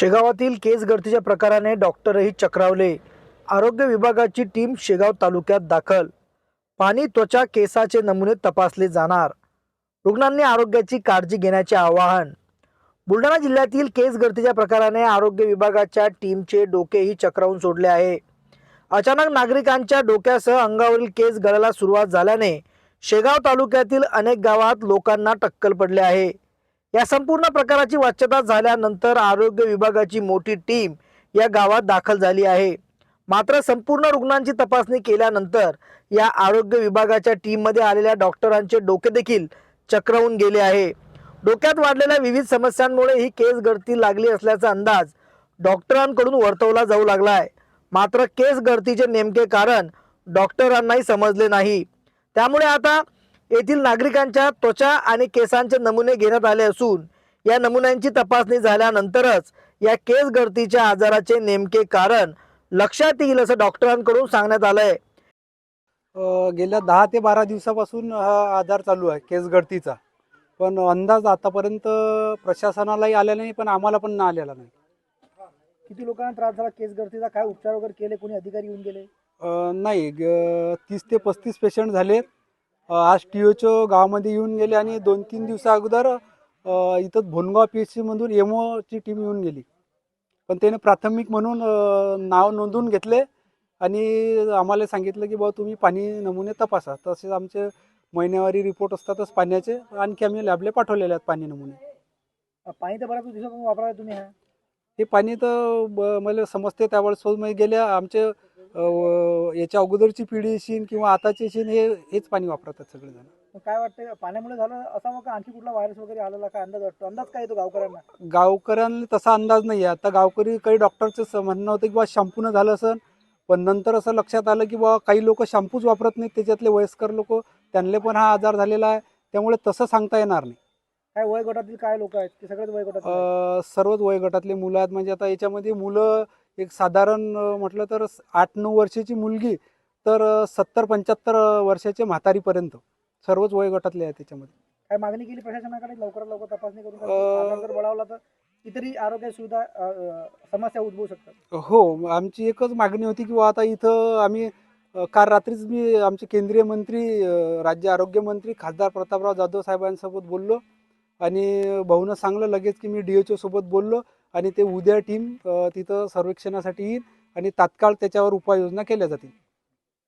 शेगावातील केस गळतीच्या प्रकाराने डॉक्टरही चक्रावले. आरोग्य विभागाची टीम शेगाव तालुक्यात दाखल. पाणी त्वचा केसाचे नमुने तपासले जाणार. रुग्णांनी आरोग्याची काळजी घेण्याचे आवाहन. बुलढाणा जिल्ह्यातील केस गळतीच्या प्रकाराने आरोग्य विभागाच्या टीमचे डोकेही चक्रावून सोडले आहे. अचानक नागरिकांच्या डोक्यासह अंगावरील केस गळायला सुरुवात झाल्याने शेगाव तालुक्यातील अनेक गावात लोकांना टक्कल पडले आहे. या संपूर्ण प्रकाराची वाच्यता झाल्यानंतर आरोग्य विभागाची मोठी टीम या गावात दाखल झाली आहे. मात्र संपूर्ण रुग्णांची तपासणी केल्यानंतर या आरोग्य विभागाच्या टीममध्ये आलेल्या डॉक्टरांचे डोके देखील चक्रवून गेले आहे. डोक्यात वाढलेल्या विविध समस्यांमुळे ही केस गळती लागली असल्याचा अंदाज डॉक्टरांकडून वर्तवला जाऊ लागला आहे मात्र केस गळतीचे नेमके कारण डॉक्टरांनाही समजले नाही. त्यामुळे आता येथील नागरिकांच्या त्वचा आणि केसांचे नमुने घेण्यात आले असून या नमुन्यांची तपासणी झाल्यानंतरच या केस गळतीच्या आजाराचे नेमके कारण लक्षात येईल असं डॉक्टरांकडून सांगण्यात आलंय. गेल्या दहा ते बारा दिवसापासून हा आजार चालू आहे केस गळतीचा. पण अंदाज आतापर्यंत प्रशासनालाही आलेला नाही पण आम्हाला पण ना आलेला नाही. किती लोकांना त्रास झाला केस गळतीचा? काय उपचार वगैरे केले? कोणी अधिकारी येऊन गेले? अ, नाही ग- तीस ते पस्तीस पेशंट झालेत. आज टी ओच्या गावामध्ये येऊन गेले आणि दोन तीन दिवसा अगोदर इथं भोनगाव पी एच सीमधून एम ओची टीम येऊन गेली. पण त्याने प्राथमिक म्हणून नाव नोंदवून घेतले आणि आम्हाला सांगितलं की बाबा तुम्ही पाणी नमुने तपासा. तसेच आमचे महिन्यावारी रिपोर्ट असतातच पाण्याचे. आणखी आम्ही लॅबले पाठवलेले आहेत पाणी नमुने. पाणी तर बऱ्याच दिवसापासून वापरायला तुम्ही हा पाणी तर मला समजते त्यावेळेस. मी गेल्या आमचे याच्या अगोदरची पिढी शिन किंवा आताची शिन हे हेच पाणी वापरतात सगळेजण. काय वाटतं पाण्यामुळे झालं असावं का? आणखी कुठला व्हायरस वगैरे आलेला काय अंदाज वाटतो? अंदाज काय येतो गावकऱ्यांना? गावकऱ्यांना तसा अंदाज नाही आहे आता गावकरी काही डॉक्टरचं म्हणणं होतं की बा शॅम्पूनं झालं असन पण नंतर असं लक्षात आलं की बा काही लोक शॅम्पूच वापरत नाहीत. त्याच्यातले वयस्कर लोक त्यांना पण हा आजार झालेला आहे. त्यामुळे तसं सांगता येणार नाही. काय वय गटातील काय लोक आहेत? ते सगळेच वय गटातील आहेत? अ, सर्वच वयोगटातले मुलं आहेत. म्हणजे आता याच्यामध्ये मुलं एक साधारण म्हटलं तर आठ नऊ वर्षाची मुलगी तर सत्तर पंच्याहत्तर वर्षाच्या म्हातारीपर्यंत सर्वच वयोगटातले आहेत त्याच्यामध्ये. काय मागणी केली प्रशासनाकडे? लवकरात लवकर तपासणी करून जर बळावला तर इतरही आरोग्य सुविधा समस्या उद्भवू शकतात. हो आमची एकच मागणी होती की आता इथं आम्ही काल रात्रीच मी आमचे केंद्रीय मंत्री राज्य आरोग्य मंत्री खासदार प्रतापराव जाधव साहेबांसोबत बोललो आणि भाऊनं सांगलं लगेच की मी डी एच सोबत बोललो. आणि ते उद्या टीम तिथं सर्वेक्षणासाठी येईल आणि तात्काळ त्याच्यावर उपाययोजना केल्या जातील.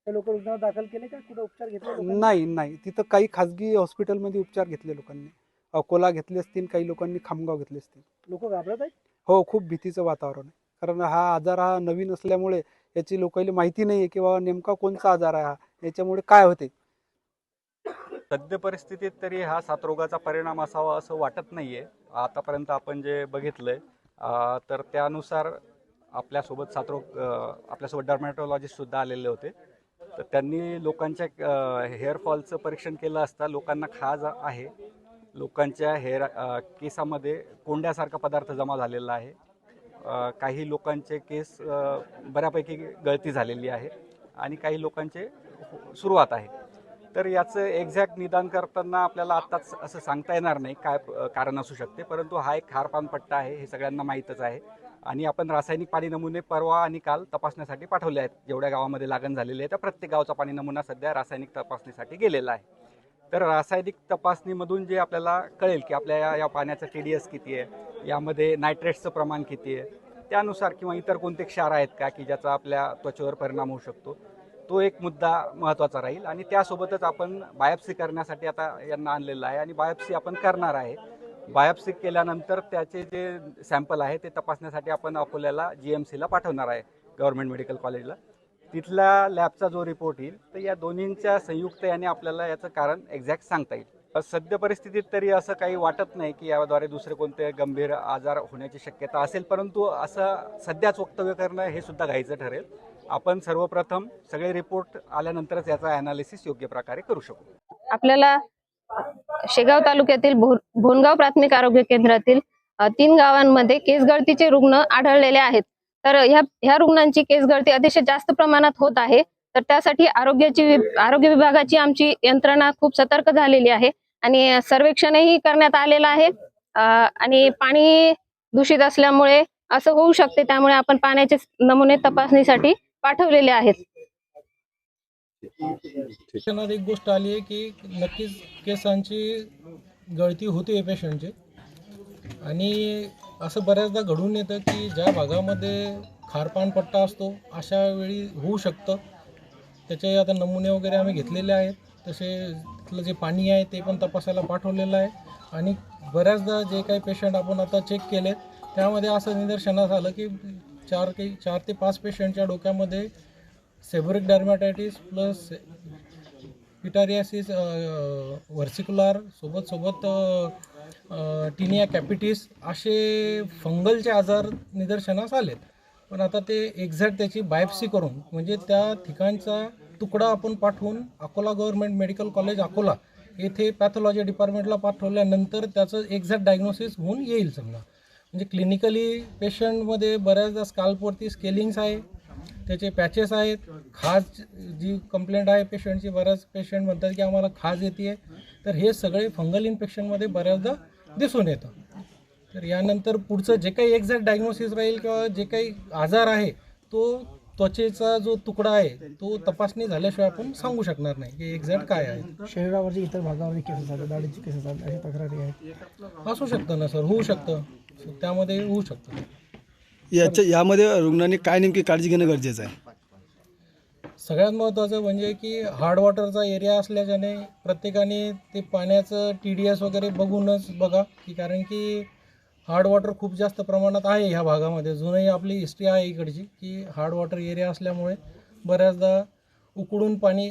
ते लोक रुग्णालयात दाखल केले का? कुठे उपचार घेतले? नाही नाही. तिथं काही खाजगी हॉस्पिटलमध्ये उपचार घेतले लोकांनी. अकोला घेतले असतील काही लोकांनी खामगाव घेतले असतील. लोक घाबरत आहेत? हो खूप भीतीचं वातावरण आहे. कारण हा आजार हा नवीन असल्यामुळे याची लोकांना माहिती नाही आहे की बाबा नेमका कोणता आजार आहे हा? याच्यामुळे काय होते? सद्य परिस्थितीत तरी हा साथरोगाचा परिणाम असावा असं वाटत नाहीये. आतापर्यंत आपण जे बघितलंय तर त्यानुसार आपल्यासोबत सात्रो आपल्यासोबत डर्मॅटॉलॉजिस्टसुद्धा आलेले होते. तर त्यांनी लोकांच्या हेअरफॉलचं परीक्षण केलं असता लोकांना खाज आहे. लोकांच्या हेअर केसामध्ये कोंड्यासारखा पदार्थ जमा झालेला आहे. काही लोकांचे केस बऱ्यापैकी गळती झालेली आहे आणि काही लोकांचे सुरुवात आहे. तर याचं एक्झॅक्ट निदान करताना आपल्याला आत्ताच असं सांगता येणार नाही काय कारण असू शकते. परंतु हा एक खारपान पट्टा आहे हे सगळ्यांना माहीतच आहे. आणि आपण रासायनिक पाणी नमुने परवा आणि काल तपासण्यासाठी पाठवले आहेत. जेवढ्या गावामध्ये लागण झालेली आहे त्या प्रत्येक गावचा पाणी नमुना सध्या रासायनिक तपासणीसाठी गेलेला आहे. तर रासायनिक तपासणीमधून जे आपल्याला कळेल की आपल्या या या पाण्याचं टी डी एस किती आहे यामध्ये नायट्रेट्सचं प्रमाण किती आहे त्यानुसार किंवा इतर कोणते क्षार आहेत का की ज्याचा आपल्या त्वचेवर परिणाम होऊ शकतो तो एक मुद्दा महत्त्वाचा राहील आणि त्यासोबतच आपण बायोप्सी करण्यासाठी आता यांना आणलेलं आहे आणि बायोप्सी आपण करणार आहे. बायोप्सी केल्यानंतर त्याचे जे सॅम्पल आहे ते तपासण्यासाठी आपण अकोल्याला जी एम सीला पाठवणार आहे गव्हर्नमेंट मेडिकल कॉलेजला. तिथल्या लॅबचा जो रिपोर्ट येईल तर या दोन्हींच्या संयुक्त याने आपल्याला याचं कारण एक्झॅक्ट सांगता येईल. सद्य परिस्थितीत तरी असं काही वाटत नाही की याद्वारे दुसरे कोणते गंभीर आजार होण्याची शक्यता असेल परंतु असं सध्याच वक्तव्य करणं हे सुद्धा घाईचं ठरेल. आपण सर्वप्रथम सगळे रिपोर्ट आल्यानंतरच याचा अनालिसिस योग्य प्रकारे करू शकू. आपल्याला शेगाव तालुक्यातील भोनगाव प्राथमिक आरोग्य केंद्रातील तीन गावांमध्ये केस गळतीचे रुग्ण आढळलेले आहेत. तर ह्या ह्या रुग्णांची केस गळती अतिशय जास्त प्रमाणात होत आहे. तर त्यासाठी आरोग्याची आरोग्य विभागाची आमची यंत्रणा खूप सतर्क झालेली आहे आणि सर्वेक्षणही करण्यात आलेलं आहे. आणि पाणी दूषित असल्यामुळे असं होऊ शकते. त्यामुळे आपण पाण्याचे नमुने तपासणीसाठी पाठवलेले आहेत. शिक्षणात एक गोष्ट आली आहे की नक्कीच केसांची गळती होते पेशंटची. आणि असं बऱ्याचदा घडून येतं की ज्या भागामध्ये खारपान पट्टा असतो अशा वेळी होऊ शकतं. त्याचे आता नमुने वगैरे आम्ही घेतलेले आहेत. तसे तिथलं जे पाणी आहे ते पण तपासायला पाठवलेलं आहे. आणि बऱ्याचदा जे काही पेशंट आपण आता चेक केले त्यामध्ये असं निदर्शनास आलं की चार काही चार ते पाच पेशंटच्या डोक्यामध्ये seborrhoeic dermatitis plus pityriasis versicolor सोबत सोबत टिनिया कॅपिटिस असे फंगलचे आजार निदर्शनास आलेत. पण आता ते एक्झॅक्ट त्याची बायोप्सी करून म्हणजे त्या ठिकाणचा तुकडा आपण पाठवून Akola government medical college Akola येथे पॅथॉलॉजी डिपार्टमेंटला पाठवल्यानंतर त्याचं एक्झॅक्ट डायग्नोसिस होऊन येईल समजा. म्हणजे क्लिनिकली पेशंटमध्ये बऱ्याचदा स्काल्पवरती स्केलिंग्स आहे त्याचे पॅचेस आहेत. खाज जी कंप्लेंट आहे पेशंटची बऱ्याच पेशंट म्हणतात की आम्हाला खाज येते तर हे सगळे फंगल इन्फेक्शनमध्ये बऱ्याचदा दिसून येतं. तर यानंतर पुढचं जे काही एक्झॅक्ट डायग्नोसिस राहील किंवा जे काही आजार आहे तो त्वचेचा जो तुकडा आहे तो तपासणी झाल्याशिवाय आपण सांगू शकणार नाही. की एक्झॅक्ट काय आहे? शरीरावरची इतर भागावरती केसेस आले दाढीची केसेस आले अशा तक्रारी आहेत. असू शकतं ना सर. होऊ शकतं. त्यामध्ये होऊ शकतं. याच्या यामध्ये रुग्णांनी काय नेमकी काळजी घेणं गरजेचं आहे? सगळ्यात महत्त्वाचं म्हणजे की हार्ड वॉटरचा एरिया असल्याच्याने प्रत्येकाने ते पाण्याचं टी डी एस वगैरे बघूनच बघा की कारण की हार्ड वॉटर खूप जास्त प्रमाणात आहे ह्या भागामध्ये. जुनही आपली हिस्ट्री आहे इकडची की हार्ड वॉटर एरिया असल्यामुळे बऱ्याचदा उकडून पाणी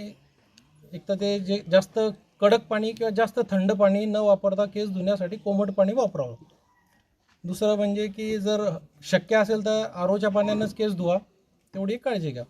एक तर ते जे जास्त कडक पाणी किंवा जास्त थंड पाणी न वापरता केस धुण्यासाठी कोमट पाणी वापरावं. दुसरं म्हणजे की जर शक्य असेल तर आरोच्या पाण्यानंच केस धुवा तेवढी काळजी घ्या.